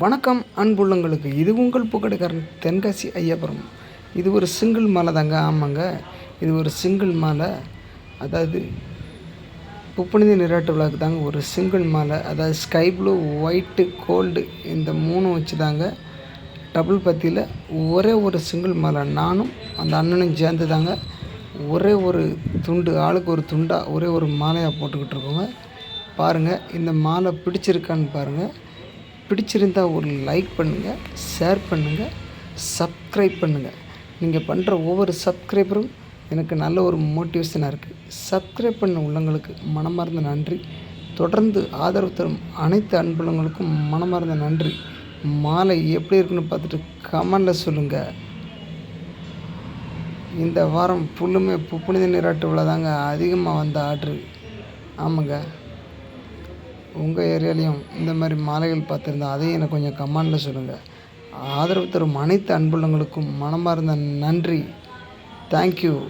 வணக்கம் அன்புள்ளங்களுக்கு இது உங்கள் புகடுகாரன் தென்காசி ஐயாபுரம். இது ஒரு சிங்கிள் மாலை தாங்க. ஆமாங்க. இது ஒரு சிங்கிள் மாலை. அதாவது புப்புனித நீராட்டு விழாக்கு தாங்க ஒரு சிங்கிள் மாலை. அதாவது ஸ்கை ப்ளூ ஒயிட்டு கோல்டு இந்த மூணும் வச்சு தாங்க டபுள் பத்தியில் ஒரே ஒரு சிங்கிள் மாலை. நானும் அந்த அண்ணனும் சேர்ந்து தாங்க ஒரே ஒரு துண்டு ஆளுக்கு ஒரு துண்டாக ஒரே ஒரு மாலையாக போட்டுக்கிட்டு இருக்கோங்க. பாருங்கள் இந்த மாலை பிடிச்சிருக்கான்னு பாருங்கள் பிடிச்சிருந்தா ஒரு லைக் பண்ணுங்கள் ஷேர் பண்ணுங்கள் சப்ஸ்கிரைப் பண்ணுங்கள் நீங்கள் பண்ணுற ஒவ்வொரு சப்ஸ்கிரைபரும் எனக்கு நல்ல ஒரு மோட்டிவேஷனாக இருக்குது சப்ஸ்கிரைப் பண்ண உள்ளங்களுக்கு மனமார்ந்த நன்றி. தொடர்ந்து ஆதரவு தரும் அனைத்து அன்புள்ளங்களுக்கும் மனமார்ந்த நன்றி. மாலை எப்படி இருக்குன்னு பார்த்துட்டு கமெண்டில் சொல்லுங்கள் இந்த வாரம் ஃபுல்லுமே பு- புனித நீராட்டு விழா தாங்க அதிகமாக வந்த ஆர்டரு. ஆமாங்க. உங்கள் ஏரியாலையும் இந்த மாதிரி மாலைகள் பார்த்துருந்தா அதையும் எனக்கு கொஞ்சம் கமெண்டில் சொல்லுங்கள் ஆதரவு தரும் அனைத்து அன்புள்ளங்களுக்கும் மனமார்ந்த நன்றி. தேங்க்யூ